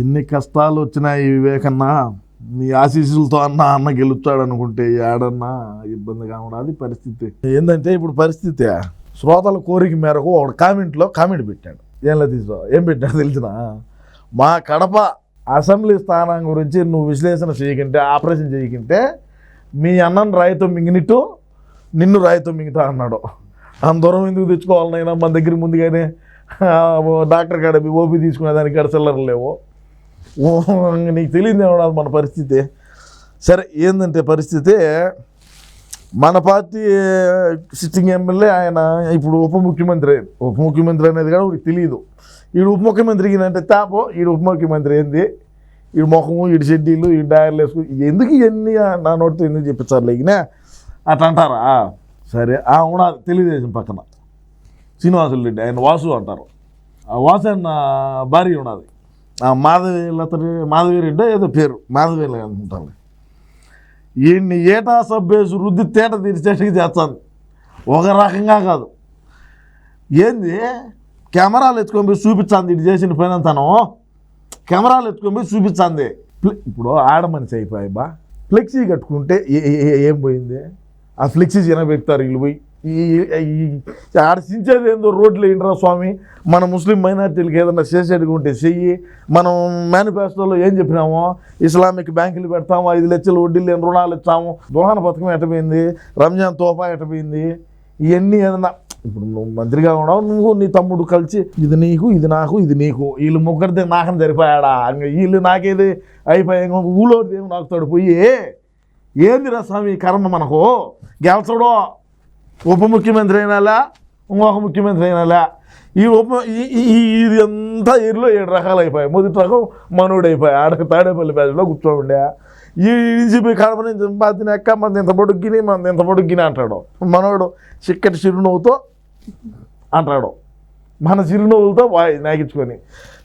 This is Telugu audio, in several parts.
ఎన్ని కష్టాలు వచ్చినాయి వివేకన్నా నీ ఆశీస్సులతో అన్న అన్న గెలుస్తాడు అనుకుంటే ఏడన్నా ఇబ్బందిగా అది పరిస్థితి. ఏంటంటే ఇప్పుడు పరిస్థితి శ్రోతల కోరిక మేరకు ఒక కామెంట్లో కామెంట్ పెట్టాడు. ఏం లేదు ఏం పెట్టాడు తెలిసిన? మా కడప అసెంబ్లీ స్థానం గురించి నువ్వు విశ్లేషణ చేయకుంటే ఆపరేషన్ చేయకుంటే మీ అన్నను రాయితో మింగినట్టు నిన్ను రాయితో మింగుతా అన్నాడు. అంత దూరం ఎందుకు తెచ్చుకోవాలనైనా మన దగ్గర ముందుగానే? డాక్టర్ కాడ ఓపీ తీసుకునే దానికి కాడ చిల్లర లేవు. నీకు తెలియదు ఏమన్నా మన పరిస్థితి? సరే ఏంటంటే పరిస్థితి మన పార్టీ సిట్టింగ్ ఎమ్మెల్యే ఆయన ఇప్పుడు ఉప ముఖ్యమంత్రి ఉప ముఖ్యమంత్రి అనేది కూడా మీకు తెలియదు ఈడు ఉప ముఖ్యమంత్రి అంటే తాపో ఈడు ఉప ముఖ్యమంత్రి ఏంది? ఈడు ముఖము ఈడు షెడ్యూలు ఈ డయర్లు వేసుకు ఎందుకు ఇవన్నీ నా నోటితో ఎందుకు చెప్పించారు లేకినా అట్లా అంటారా? సరే ఆ ఉన్నది తెలుగుదేశం పక్కన. శ్రీనివాసులు రెడ్డి ఆయన వాసు అంటారు. ఆ వాసు అన్న భార్య ఉన్నది. మాధవి లతని మాధవి రెడ్డి ఏదో పేరు మాధవి అనుకుంటాను ఈయన్ని ఏటా సబ్బేసి రుద్ది తేట తీర్చేట్టుగా చేస్తాను. ఒక రకంగా కాదు. ఏంది? కెమెరాలు ఎత్తుకొని పోయి చూపించాంది ఇటు చేసిన పని తను కెమెరాలు ఎత్తుకొని పోయి చూపించాంది. ఇప్పుడు ఆడ మనిషి అయిపోయి బా. ఫ్లెక్సీ కట్టుకుంటే ఏం పోయింది? ఆ ఫ్లెక్సీ జనబెడతారు వీళ్ళు పోయి. ఈ ఈ- ఆడ సించేది ఏందో రోడ్లు ఏంట్రా స్వామి? మన ముస్లిం మైనార్టీలకు ఏదైనా చేసేట్టుగా ఉంటే చెయ్యి. మనం మేనిఫెస్టోలో ఏం చెప్పినామో? ఇస్లామిక్ బ్యాంకులు పెడతాము ఐదు లక్షలు వడ్డీ లేని రుణాలు ఇస్తాము దుహాన పథకం ఎట్టపోయింది రంజాన్ తోఫా ఎట్టపోయింది ఇవన్నీ ఏదన్నా ఇప్పుడు నువ్వు మంత్రిగా ఉన్నావు నువ్వు నీ తమ్ముడు కలిసి ఇది నీకు ఇది నాకు ఇది నీకు. వీళ్ళు ముగ్గురిది నాకని సరిపోయాడా? వీళ్ళు నాకేది అయిపోయా? ఊళ్ళో ఏమో నాకు తడిపోయి ఏందిరా స్వామి కర్మ మనకు? గెలచడో? ఉప ముఖ్యమంత్రి అయినాలా? ఇంకొక ముఖ్యమంత్రి అయినాలా? ఈ ఉప ఈ- ఇది అంతా ఏరిలో ఏడు రకాలు అయిపోయాయి మొదటి రకం మనోడు అయిపోయాయి తాడేపల్లి బ్యాచ్లో కూర్చోండే ఈ నుంచి పోయి కడప నుంచి బాతిన మంది ఇంత పొడుగ్గిని మంది ఇంత పొడుగ్గిని అంటాడు. మనోడు చిక్కటి చిరునవ్వుతో అంటాడు. మన చిరునవ్వులతో వాయి నాగించుకొని.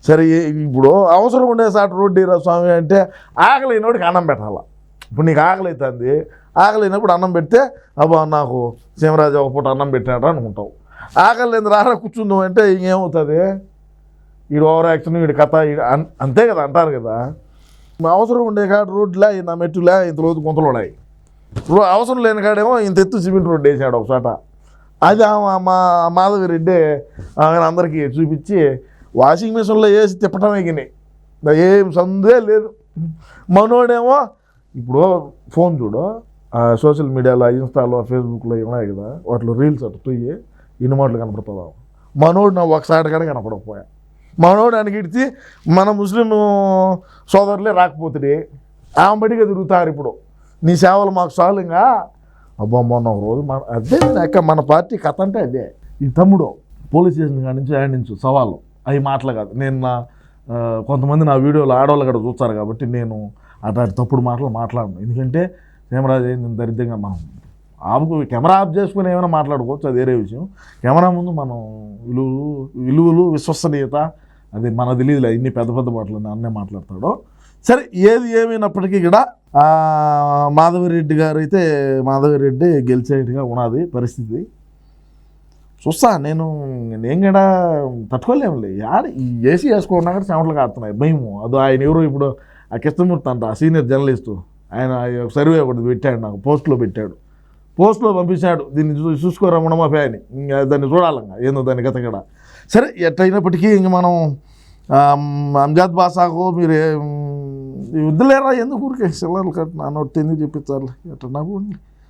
సరే ఇప్పుడు అవసరం ఉండే సాటి రోడ్డు స్వామి అంటే ఆకలి అయినోడికి అన్నం పెట్టాల? ఇప్పుడు నీకు ఆకలి అవుతుంది. ఆకలి అయినప్పుడు అన్నం పెడితే అబ్బా నాకు సీమరాజు ఒక పూట అన్నం పెట్టినట్టు అనుకుంటావు. ఆకలి లేని రారా కూర్చుందాం అంటే ఇంకేమవుతుంది? వీడు ఓవర్ యాక్షన్ వీడి కథ అంతే కదా అంటారు కదా. అవసరం ఉండే కాడ రోడ్లా నా మెట్టులా ఇంత రోజు గుంతలు ఉన్నాయి. ఇప్పుడు అవసరం లేని కాడేమో ఇంత ఎత్తు సిమెంట్ రోడ్డు వేసాడు ఒక చోట. అది మా మాధవి రెడ్డి ఆయన అందరికీ చూపించి వాషింగ్ మిషన్లో వేసి తిప్పటమే గిని ఏం సందే లేదు. మనోడేమో ఇప్పుడు ఫోన్ చూడు సోషల్ మీడియాలో ఇన్స్టాలో ఫేస్బుక్లో ఉన్నాయి కదా వాటిలో రీల్స్ అటు తొయ్యి ఇన్ని మాటలు కనపడుతుందా మనోడు నా ఒకసారి కానీ కనపడకపోయా. మనోడు అనిగిడిచి మన ముస్లిం సోదరులే రాకపోతే ఆమె తిరుగుతారు ఇప్పుడు. నీ సేవలు మాకు చాలుగా? అబ్బా మొన్న ఒక రోజు మన అదే అక్క మన పార్టీ కథ అంటే అదే. ఈ తమ్ముడు పోలీస్ స్టేషన్ కాడి నుంచి ఆయన నుంచి సవాళ్ళు అవి మాటలు కాదు. నేను నా కొంతమంది నా వీడియోలు ఆడవాళ్ళు కూడా చూస్తారు కాబట్టి నేను అట్లాంటి తప్పుడు మాటలు మాట్లాడను. ఎందుకంటే హేమరాజు ఏంది దరిద్రంగా మనం ఆపు కెమెరా ఆఫ్ చేసుకుని ఏమైనా మాట్లాడుకోవచ్చు అది వేరే విషయం. కెమెరా ముందు మనం విలువలు విలువలు విశ్వసనీయత అది మనకు తెలియదులే ఇన్ని పెద్ద పెద్ద మాటలు అన్నే మాట్లాడతాడు. సరే ఏది ఏమైనప్పటికీ కూడా ఆ, మాధవిరెడ్డి గారు అయితే మాధవిరెడ్డి గెలిచేట్టుగా ఉన్నది పరిస్థితి. చూస్తా నేను నేను కూడా తట్టుకోలేములే. యాడ ఈ ఏసీ వేసుకున్నా కూడా చెమటలు కాడుతున్నాయి భయము. అది ఆయన ఎవరు ఇప్పుడు ఆ కృష్ణమూర్తి అంట ఆ సీనియర్ జర్నలిస్టు. ఆయన సర్వే ఒకటి పెట్టాడు నాకు పోస్ట్లో పెట్టాడు. పోస్ట్లో పంపించాడు దీన్ని చూ చూసుకోరా ఉండమాఫే అని ఇంకా దాన్ని చూడాలంగా ఏందో దాని కథ కూడా సరే ఎట్టయినప్పటికీ ఇంక మనం అంజాద్ బాసాకు మీరు ఏం- వద్దులేరా ఎందుకు ఊరికే సిల్లర్లు కట్టిన? నోటి ఎందుకు చెప్పించాలి? ఎట్లా నాకు